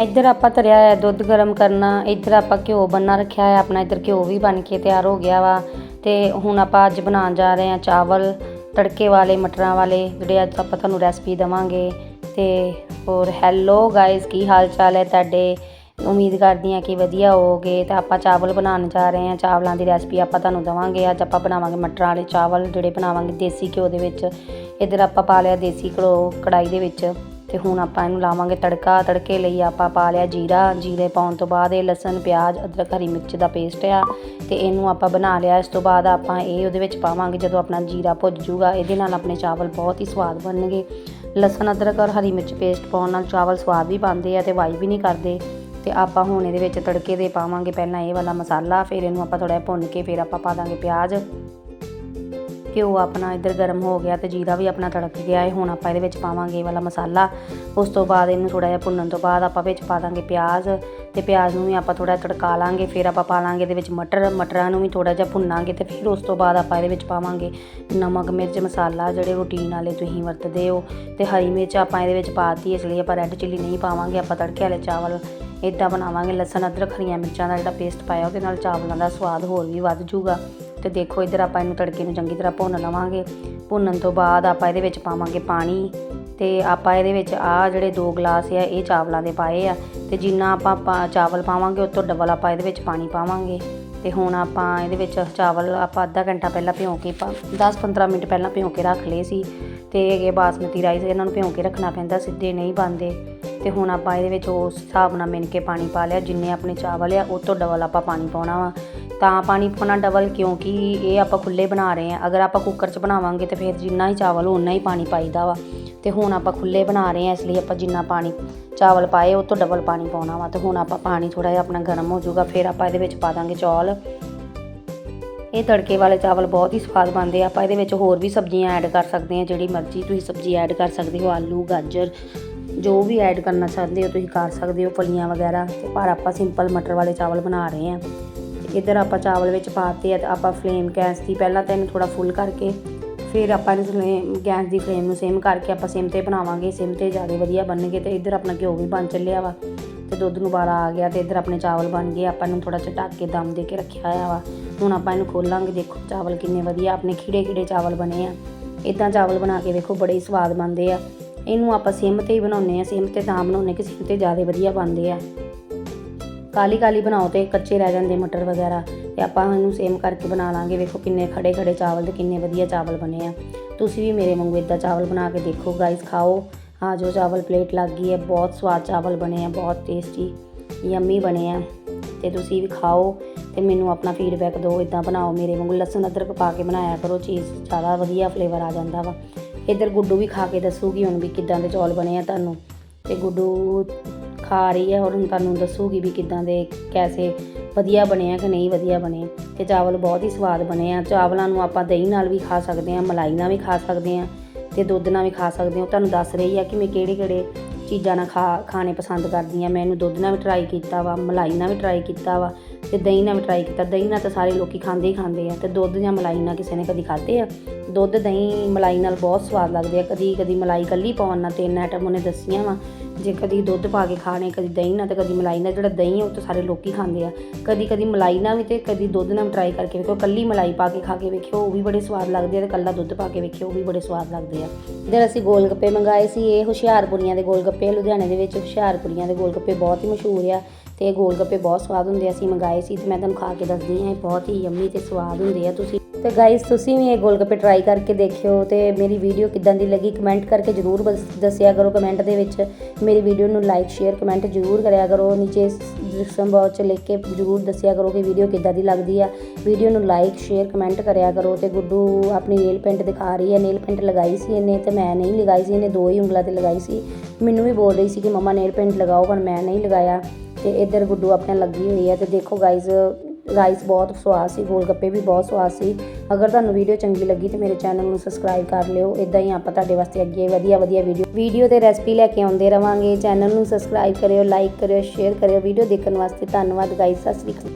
ਇੱਧਰ ਆਪਾਂ ਤਰਿਆ ਹੈ ਦੁੱਧ ਗਰਮ ਕਰਨਾ, ਇੱਧਰ ਆਪਾਂ ਘਿਓ ਬੰਨਾ ਰੱਖਿਆ ਹੈ ਆਪਣਾ, ਇੱਧਰ ਘਿਓ ਵੀ ਬਣ ਕੇ ਤਿਆਰ ਹੋ ਗਿਆ ਵਾ। ਤੇ ਹੁਣ ਆਪਾਂ ਅੱਜ ਬਣਾਉਣ ਜਾ ਰਹੇ ਹਾਂ ਚਾਵਲ, ਤੜਕੇ ਵਾਲੇ, ਮਟਰਾਂ ਵਾਲੇ, ਜਿਹੜੇ ਅੱਜ ਆਪਾਂ ਤੁਹਾਨੂੰ ਰੈਸਪੀ ਦਵਾਂਗੇ। ਤੇ ਹੋਰ ਹੈਲੋ ਗਾਇਸ ਕੀ ਹਾਲ ਚਾਲ ਹੈ ਤੁਹਾਡੇ? ਉਮੀਦ ਕਰਦੀ ਹਾਂ ਕਿ ਵਧੀਆ ਹੋਵੋਗੇ। ਤਾਂ ਆਪਾਂ ਚਾਵਲ ਬਣਾਉਣ ਜਾ ਰਹੇ ਹਾਂ, ਚਾਵਲਾਂ ਦੀ ਰੈਸਪੀ ਆਪਾਂ ਤੁਹਾਨੂੰ ਦਵਾਂਗੇ। ਅੱਜ ਆਪਾਂ ਬਣਾਵਾਂਗੇ ਮਟਰਾਂ ਵਾਲੇ ਚਾਵਲ, ਜਿਹੜੇ ਬਣਾਵਾਂਗੇ ਦੇਸੀ ਘਿਓ ਦੇ ਵਿੱਚ। ਇੱਧਰ ਆਪਾਂ ਪਾ ਲਿਆ ਦੇਸੀ ਘਿਓ ਕੜਾਈ ਦੇ ਵਿੱਚ। ਤੇ ਹੁਣ ਆਪਾਂ ਇਹਨੂੰ ਲਾਵਾਂਗੇ ਤੜਕਾ, ਤੜਕੇ ਲਈ ਆਪਾਂ ਪਾ ਲਿਆ ਜੀਰਾ। ਜੀਰੇ ਪਾਉਣ ਤੋਂ ਬਾਅਦ ਇਹ ਲਸਣ, ਪਿਆਜ਼, ਅਦਰਕ, ਹਰੀ ਮਿਰਚ ਦਾ ਪੇਸਟ ਆ ਤੇ ਇਹਨੂੰ ਆਪਾਂ ਬਣਾ ਲਿਆ। ਇਸ ਤੋਂ ਬਾਅਦ ਆਪਾਂ ਇਹ ਉਹਦੇ ਵਿੱਚ ਪਾਵਾਂਗੇ ਜਦੋਂ ਆਪਣਾ ਜੀਰਾ ਭੁੱਜ ਜੂਗਾ, ਇਹਦੇ ਨਾਲ ਆਪਣੇ ਚਾਵਲ ਬਹੁਤ ਹੀ ਸਵਾਦ ਬਣਨਗੇ। ਲਸਣ, ਅਦਰਕ ਔਰ ਹਰੀ ਮਿਰਚ ਪੇਸਟ ਪਾਉਣ ਨਾਲ ਚਾਵਲ ਸਵਾਦ ਵੀ ਬਣਦੇ ਆ ਤੇ ਵਾਈ ਵੀ ਨਹੀਂ ਕਰਦੇ। ਤੇ ਆਪਾਂ ਹੁਣ ਇਹਦੇ ਵਿੱਚ ਤੜਕੇ ਦੇ ਪਾਵਾਂਗੇ ਪਹਿਲਾਂ ਇਹ ਵਾਲਾ ਮਸਾਲਾ, ਫਿਰ ਇਹਨੂੰ ਆਪਾਂ ਥੋੜਾ ਭੁੰਨ ਕੇ ਫਿਰ ਆਪਾਂ ਪਾ ਦਾਂਗੇ ਪਿਆਜ਼। ਘਿਓ ਆਪਣਾ ਇੱਧਰ ਗਰਮ ਹੋ ਗਿਆ ਤੇ ਜੀਰਾ ਵੀ ਆਪਣਾ ਤੜਕ ਗਿਆ ਹੈ ਹੁਣ ਆਪਾਂ ਇਹਦੇ ਵਿੱਚ ਪਾਵਾਂਗੇ ਇਹ ਵਾਲਾ ਮਸਾਲਾ। ਉਸ ਤੋਂ ਬਾਅਦ ਇਹਨੂੰ ਥੋੜਾ ਜਿਹਾ ਭੁੰਨਣ ਤੋਂ ਬਾਅਦ ਆਪਾਂ ਵਿੱਚ ਪਾ ਦਾਂਗੇ ਪਿਆਜ਼ ਤੇ ਪਿਆਜ਼ ਨੂੰ ਵੀ ਆਪਾਂ ਥੋੜਾ ਤੜਕਾ ਲਾਂਗੇ, ਫਿਰ ਆਪਾਂ ਪਾ ਲਾਂਗੇ ਇਹਦੇ ਵਿੱਚ ਮਟਰ, ਮਟਰਾਂ ਨੂੰ ਵੀ ਥੋੜਾ ਜਿਹਾ ਭੁੰਨਾਂਗੇ ਤੇ ਫਿਰ ਉਸ ਤੋਂ ਬਾਅਦ ਆਪਾਂ ਇਹਦੇ ਵਿੱਚ ਪਾਵਾਂਗੇ ਨਮਕ ਮਿਰਚ ਮਸਾਲਾ, ਜਿਹੜੇ ਰੂਟੀਨ ਵਾਲੇ ਤੁਸੀਂ ਵਰਤਦੇ ਹੋ ਤੇ ਹਰੀ ਮਿਰਚ ਆਪਾਂ ਇਹਦੇ ਵਿੱਚ ਪਾਤੀ, ਇਸ ਲਈ ਆਪਾਂ ਰੈੱਡ ਚਿੱਲੀ ਨਹੀਂ ਪਾਵਾਂਗੇ, ਆਪਾਂ ਤੜਕੇ ਵਾਲੇ ਚਾਵਲ ਇਦਾਂ ਬਣਾਵਾਂਗੇ, ਲਸਣ, ਅਦਰਕ, ਹਰੀਆਂ ਮਿਰਚਾਂ ਦਾ ਜਿਹੜਾ ਪੇਸਟ ਪਾਇਆ, ਉਹਦੇ ਨਾਲ ਚਾਵਲਾਂ ਦਾ ਸਵਾਦ ਹੋਰ ਵੀ ਵੱਧ ਜੂਗਾ ਤੇ ਦੇਖੋ ਇੱਧਰ ਆਪਾਂ ਇਹਨੂੰ ਤੜਕੇ ਨੂੰ ਚੰਗੀ ਤਰ੍ਹਾਂ ਭੁੰਨ ਲਵਾਂਗੇ। ਭੁੰਨਣ ਤੋਂ ਬਾਅਦ ਆਪਾਂ ਇਹਦੇ ਵਿੱਚ ਪਾਵਾਂਗੇ ਪਾਣੀ। ਤੇ ਆਪਾਂ ਇਹਦੇ ਵਿੱਚ ਆ ਜਿਹੜੇ ਦੋ ਗਲਾਸ ਆ, ਇਹ ਚਾਵਲਾਂ ਦੇ ਪਾਏ ਆ। ਤੇ ਜਿੰਨਾ ਆਪਾਂ ਪਾ- ਚਾਵਲ ਪਾਵਾਂਗੇ ਉਸ ਤੋਂ ਡਬਲ ਆਪਾਂ ਇਹਦੇ ਵਿੱਚ ਪਾਣੀ ਪਾਵਾਂਗੇ। ਤੇ ਹੁਣ ਆਪਾਂ ਇਹਦੇ ਵਿੱਚ ਚਾਵਲ ਆਪਾਂ ਅੱਧਾ ਘੰਟਾ ਪਹਿਲਾਂ ਭਿਉਂ ਕੇ 10-15 ਮਿੰਟ ਪਹਿਲਾਂ ਭਿਉਂ ਕੇ ਰੱਖ ਲਏ ਸੀ। ਤੇ ਇਹ ਬਾਸਮਤੀ ਰਾਈਸ ਇਹਨਾਂ ਨੂੰ ਭਿਉਂ ਕੇ ਰੱਖਣਾ ਪੈਂਦਾ, ਸਿੱਧੇ ਨਹੀਂ ਬਣਦੇ। ਤੇ ਹੁਣ ਆਪਾਂ ਇਹਦੇ ਵਿੱਚ ਉਸ ਹਿਸਾਬ ਨਾਲ ਮਿਣ ਕੇ ਪਾਣੀ ਪਾ ਲਿਆ, ਜਿੰਨੇ ਆਪਣੇ ਚਾਵਲ ਆ, ਉਹ ਤੋਂ ਡਬਲ ਆਪਾਂ ਪਾਣੀ ਪਾਉਣਾ ਵਾ। ਤਾਂ ਪਾਣੀ ਪਾਉਣਾ ਡਬਲ ਕਿਉਂਕਿ ਇਹ ਆਪਾਂ ਖੁੱਲੇ ਬਣਾ ਰਹੇ ਆ ਅਗਰ ਆਪਾਂ ਕੁੱਕਰ 'ਚ ਬਣਾਵਾਂਗੇ ਤੇ ਫਿਰ ਜਿੰਨਾ ਹੀ ਚਾਵਲ ਉਨਾ ਹੀ ਪਾਣੀ ਪਾਈਦਾ ਵਾ। ਤੇ ਹੁਣ ਆਪਾਂ ਖੁੱਲੇ ਬਣਾ ਰਹੇ ਆ ਇਸ ਲਈ ਆਪਾਂ ਜਿੰਨਾ ਪਾਣੀ ਚਾਵਲ ਪਾਏ, ਉਹ ਤੋਂ ਡਬਲ ਪਾਣੀ ਪਾਉਣਾ ਵਾ। ਤੇ ਹੁਣ ਆਪਾਂ ਪਾਣੀ ਥੋੜਾ ਜਿਹਾ ਆਪਣਾ ਗਰਮ ਹੋ ਜਾਊਗਾ, ਫਿਰ ਆਪਾਂ ਇਹਦੇ ਵਿੱਚ ਪਾ ਦਾਂਗੇ ਚੌਲ। ਇਹ ਤੜਕੇ ਵਾਲੇ ਚਾਵਲ ਬਹੁਤ ਹੀ ਸਵਾਦ ਬਣਦੇ ਆ। ਆਪਾਂ ਇਹਦੇ ਵਿੱਚ ਹੋਰ ਵੀ ਸਬਜ਼ੀਆਂ ਐਡ ਕਰ ਸਕਦੇ ਆ ਜਿਹੜੀ ਮਰਜ਼ੀ ਤੁਸੀਂ ਸਬਜ਼ੀ ਐਡ ਕਰ ਸਕਦੇ ਹੋ, ਆਲੂ, ਗਾਜਰ ਜੋ ਵੀ ਐਡ ਕਰਨਾ ਚਾਹੁੰਦੇ ਹੋ ਤੁਸੀਂ ਕਰ ਸਕਦੇ ਹੋ, ਫਲੀਆਂ ਵਗੈਰਾ। ਤੇ ਪਰ ਆਪਾਂ ਸਿੰਪਲ ਮਟਰ ਵਾਲੇ ਚਾਵਲ ਬਣਾ ਰਹੇ ਹਾਂ। ਇੱਧਰ ਆਪਾਂ ਚਾਵਲ ਵਿੱਚ ਪਾਤੇ ਆ ਤੇ ਆਪਾਂ ਫਲੇਮ ਗੈਸ ਦੀ ਪਹਿਲਾਂ ਤਾਂ ਇਹਨੂੰ ਥੋੜਾ ਫੁੱਲ ਕਰਕੇ, ਫਿਰ ਆਪਾਂ ਇਹਨੂੰ ਗੈਸ ਦੀ ਫਲੇਮ ਨੂੰ ਸੇਮ ਕਰਕੇ ਆਪਾਂ ਸਿਮ ਤੇ ਬਣਾਵਾਂਗੇ। ਸਿਮ ਤੇ ਜ਼ਿਆਦਾ ਵਧੀਆ ਬਣਨਗੇ ਤੇ ਇੱਧਰ ਆਪਣਾ ਘਿਓ ਵੀ ਬਣ ਚੱਲਿਆ ਵਾ। ਤੇ ਦੁੱਧ ਨੂੰ ਉਬਾਲਾ ਆ ਗਿਆ ਤੇ ਇੱਧਰ ਆਪਣੇ ਚਾਵਲ ਬਣ ਗਏ। ਆਪਾਂ ਇਹਨੂੰ ਥੋੜਾ ਜਿਹਾ ਕੇ ਦਮ ਦੇ ਕੇ ਰੱਖਿਆ ਹੋਇਆ ਵਾ। ਹੁਣ ਆਪਾਂ ਇਹਨੂੰ ਖੋਲਾਂਗੇ। ਦੇਖੋ ਚਾਵਲ ਕਿੰਨੇ ਵਧੀਆ, ਆਪਣੇ ਖਿੜੇ ਖੀੜੇ ਚਾਵਲ ਬਣੇ ਆ। ਇਦਾਂ ਚਾਵਲ ਬਣਾ ਕੇ ਵੇਖੋ ਬੜੇ ਹੀ ਸਵਾਦ ਬਣਦੇ ਆ। ਇਹਨੂੰ ਆਪਾਂ ਸਿਮ ਤੇ ਹੀ ਬਣਾਉਂਦੇ ਆ ਸਿਮ ਤੇ ਤਾਂ ਬਣਾਉਂਦੇ ਕਿ ਸਿਮ ਤੇ ਜ਼ਿਆਦਾ ਵਧੀਆ ਬਣਦੇ ਆ। ਕਾਲੀ ਕਾਲੀ ਬਣਾਓ ਤੇ ਕੱਚੇ ਰਹਿ ਜਾਂਦੇ ਮਟਰ ਵਗੈਰਾ ਤੇ ਆਪਾਂ ਇਹਨੂੰ ਸੇਮ ਕਰਕੇ ਬਣਾ ਲਾਂਗੇ। ਵੇਖੋ ਕਿੰਨੇ ਖੜੇ ਖੜੇ ਚਾਵਲ ਤੇ ਕਿੰਨੇ ਵਧੀਆ ਚਾਵਲ ਬਣੇ ਆ। ਤੁਸੀਂ ਵੀ ਮੇਰੇ ਵਾਂਗੂ ਇਦਾਂ ਚਾਵਲ ਬਣਾ ਕੇ ਦੇਖੋ ਗਾਇਸ ਖਾਓ। ਆ ਜੋ ਚਾਵਲ ਪਲੇਟ ਲੱਗ ਗਈ ਹੈ। ਬਹੁਤ ਸਵਾਦ ਚਾਵਲ ਬਣੇ ਆ, ਬਹੁਤ ਟੇਸਟੀ ਯੰਮੀ ਬਣੇ ਆ। ਤੇ ਤੁਸੀਂ ਵੀ ਖਾਓ ਤੇ ਮੈਨੂੰ ਆਪਣਾ ਫੀਡਬੈਕ ਦਿਓ। ਇਦਾਂ ਬਣਾਓ, ਮੇਰੇ ਵਾਂਗੂ ਲਸਣ ਅਦਰਕ ਪਾ ਕੇ ਬਣਾਇਆ ਕਰੋ ਚੀਜ਼ ਜ਼ਿਆਦਾ ਵਧੀਆ ਫਲੇਵਰ ਆ ਜਾਂਦਾ ਵਾ। ਇੱਧਰ ਗੁੱਡੂ ਵੀ ਖਾ ਕੇ ਦੱਸੂਗੀ ਹੁਣ ਵੀ ਕਿੱਦਾਂ ਦੇ ਚੌਲ ਬਣੇ ਆ ਤੁਹਾਨੂੰ। ਤੇ ਗੁੱਡੂ ਖਾ ਰਹੀ ਹੈ ਔਰ ਹੁਣ ਤੁਹਾਨੂੰ ਦੱਸੂਗੀ ਵੀ ਕਿੱਦਾਂ ਦੇ ਕੈਸੇ ਵਧੀਆ ਬਣੇ ਆ ਕਿ ਨਹੀਂ ਵਧੀਆ ਬਣੇ। ਤੇ ਚਾਵਲ ਬਹੁਤ ਹੀ ਸਵਾਦ ਬਣੇ ਆ। ਚਾਵਲਾਂ ਨੂੰ ਆਪਾਂ ਦਹੀਂ ਨਾਲ ਵੀ ਖਾ ਸਕਦੇ ਆ, ਮਲਾਈ ਨਾਲ ਵੀ ਖਾ ਸਕਦੇ ਆ, ਤੇ ਦੁੱਧ ਨਾਲ ਵੀ ਖਾ ਸਕਦੇ ਹੋ ਤੁਹਾਨੂੰ ਦੱਸ ਰਹੀ ਆ ਕਿ ਮੈਂ ਕਿਹੜੇ ਕਿਹੜੇ ਚੀਜ਼ਾਂ ਨਾਲ ਖਾ, ਖਾਣੇ ਪਸੰਦ ਕਰਦੀ ਆ ਮੈਂ ਇਹਨੂੰ ਦੁੱਧ ਨਾਲ ਵੀ ਟਰਾਈ ਕੀਤਾ ਵਾ, ਮਲਾਈ ਨਾਲ ਵੀ ਟਰਾਈ ਕੀਤਾ ਵਾ ਤੇ ਦਹੀਂ ਨਾਲ ਵੀ ਟਰਾਈ ਕੀਤਾ। ਦਹੀਂ ਨਾਲ ਤਾਂ ਸਾਰੇ ਲੋਕੀ ਖਾਂਦੇ ਹੀ ਖਾਂਦੇ ਆ ਤੇ ਦੁੱਧ ਜਾਂ ਮਲਾਈ ਨਾਲ ਕਿਸੇ ਨੇ ਕਦੀ ਖਾਦੇ ਆ। ਦੁੱਧ, ਦਹੀਂ, ਮਲਾਈ ਨਾਲ ਬਹੁਤ ਸਵਾਦ ਲੱਗਦੇ ਆ। ਕਦੀ ਕਦੀ ਮਲਾਈ ਕੱਲੀ ਪਾਉਣ ਨਾਲ ਤਿੰਨ ਆਈਟਮ ਉਹਨੇ ਦੱਸੀਆਂ ਵਾ। ਜੇ ਕਦੀ ਦੁੱਧ ਪਾ ਕੇ ਖਾਣੇ, ਕਦੀ ਦਹੀਂ ਨਾਲ ਤੇ ਕਦੀ ਮਲਾਈ ਨਾਲ। ਜਿਹੜਾ ਦਹੀਂ ਉਹ ਤਾਂ ਸਾਰੇ ਲੋਕੀ ਖਾਂਦੇ ਆ। ਕਦੀ ਕਦੀ ਮਲਾਈ ਨਾਲ ਵੀ ਤੇ ਕਦੀ ਦੁੱਧ ਨਾਲ ਟਰਾਈ ਕਰਕੇ ਵੇਖੋ। ਕੱਲੀ ਮਲਾਈ ਪਾ ਕੇ ਖਾ ਕੇ ਵੇਖਿਓ, ਉਹ ਵੀ ਬੜੇ ਸਵਾਦ ਲੱਗਦੇ ਆ ਤੇ ਕੱਲਾ ਦੁੱਧ ਪਾ ਕੇ ਵੇਖਿਓ, ਉਹ ਵੀ ਬੜੇ ਸਵਾਦ ਲੱਗਦੇ ਆ। ਇਧਰ ਅਸੀਂ ਗੋਲ ਗੱਪੇ ਮੰਗਾਏ ਸੀ, ਇਹ ਹੁਸ਼ਿਆਰਪੁਰੀਆਂ ਦੇ ਗੋਲ ਗੱਪੇ ਲੁਧਿਆਣੇ ਦੇ ਵਿੱਚ, ਹੁਸ਼ਿਆਰਪੁਰੀਆਂ ਦੇ ਗੋਲ ਗੱਪੇ ਬਹੁਤ ਹੀ ਮਸ਼ਹੂਰ ਆ ਤੇ ਇਹ ਗੋਲ ਗੱਪੇ ਬਹੁਤ ਸਵਾਦ ਹੁੰਦੇ ਆ, ਅਸੀਂ ਮੰਗਾਏ ਸੀ ਤੇ ਮੈਂ ਤੁਹਾਨੂੰ ਖਾ ਕੇ ਦੱਸਦੀ ਹਾਂ, ਇਹ ਬਹੁਤ ਹੀ ਯੰਮੀ ਤੇ ਸਵਾਦ ਹੁੰਦੇ ਆ, ਤੁਸੀਂ ਤੇ ਗਾਇਸ ਤੁਸੀਂ ਵੀ ਇਹ ਗੋਲਗੱਪੇ ਟਰਾਈ ਕਰਕੇ ਦੇਖਿਓ ਤੇ ਮੇਰੀ ਵੀਡੀਓ ਕਿੱਦਾਂ ਦੀ ਲੱਗੀ ਕਮੈਂਟ ਕਰਕੇ ਜਰੂਰ ਬਸ- ਦੱਸਿਆ ਕਰੋ ਕਮੈਂਟ ਦੇ ਵਿੱਚ। ਮੇਰੀ ਵੀਡੀਓ ਨੂੰ ਲਾਈਕ ਸ਼ੇਅਰ ਕਮੈਂਟ ਜਰੂਰ ਕਰਿਆ ਕਰੋ। ਨੀਚੇ ਡਿਸਕ੍ਰਿਪਸ਼ਨ ਬਾਕਸ 'ਚ ਲਿਖ ਕੇ ਜਰੂਰ ਦੱਸਿਆ ਕਰੋ ਕਿ ਵੀਡੀਓ ਕਿੱਦਾਂ ਦੀ ਲੱਗਦੀ ਆ। ਵੀਡੀਓ ਨੂੰ ਲਾਈਕ ਸ਼ੇਅਰ ਕਮੈਂਟ ਕਰਿਆ ਕਰੋ ਤੇ ਗੁੱਡੂ ਆਪਣੀ ਨੇਲ ਪੈਂਟ ਦਿਖਾ ਰਹੀ ਹੈ। ਨੇਲ ਪੈਂਟ ਲਗਾਈ ਸੀ ਇਹਨੇ ਤੇ ਮੈਂ ਨਹੀਂ ਲਗਾਈ ਸੀ। ਇਹਨੇ ਦੋ ਹੀ ਉਂਗਲਾਂ ਤੇ ਲਗਾਈ ਸੀ। ਮੈਨੂੰ ਵੀ ਬੋਲ ਰਹੀ ਸੀ ਕਿ ਮਮਾ ਨੇਲ ਪੈਂਟ ਲਗਾਓ, ਪਰ ਮੈਂ ਨਹੀਂ ਲਗਾਇਆ। ਤੇ ਇੱਧਰ ਗੁੱਡੂ ਆਪਣੇ ਲੱਗੀ ਹੋਈ ਹੈ ਤੇ ਦੇਖੋ ਗਾਇਜ਼ ਰਾਈਸ ਬਹੁਤ ਸਵਾਦ ਸੀ, ਗੋਲ ਗੱਪੇ ਵੀ ਬਹੁਤ ਸਵਾਦ ਸੀ। ਅਗਰ ਤੁਹਾਨੂੰ ਵੀਡੀਓ ਚੰਗੀ ਲੱਗੀ ਤੇ ਮੇਰੇ ਚੈਨਲ ਨੂੰ ਸਬਸਕ੍ਰਾਈਬ ਕਰ ਲਿਓ। ਇਦਾਂ ਹੀ ਆਪਾਂ ਤੁਹਾਡੇ ਵਾਸਤੇ ਅੱਗੇ ਵਧੀਆ ਵਧੀਆ ਵੀਡੀਓ ਵੀਡੀਓ ਤੇ ਰੈਸਪੀ ਲੈ ਕੇ ਆਉਂਦੇ ਰਵਾਂਗੇ। ਚੈਨਲ ਨੂੰ ਸਬਸਕ੍ਰਾਈਬ ਕਰਿਓ ਲਾਈਕ ਕਰਿਓ ਸ਼ੇਅਰ ਕਰਿਓ। ਵੀਡੀਓ ਦੇਖਣ ਵਾਸਤੇ ਧੰਨਵਾਦ ਗਾਇਸ ਸਤਿ ਸ੍ਰੀ ਅਕਾਲ।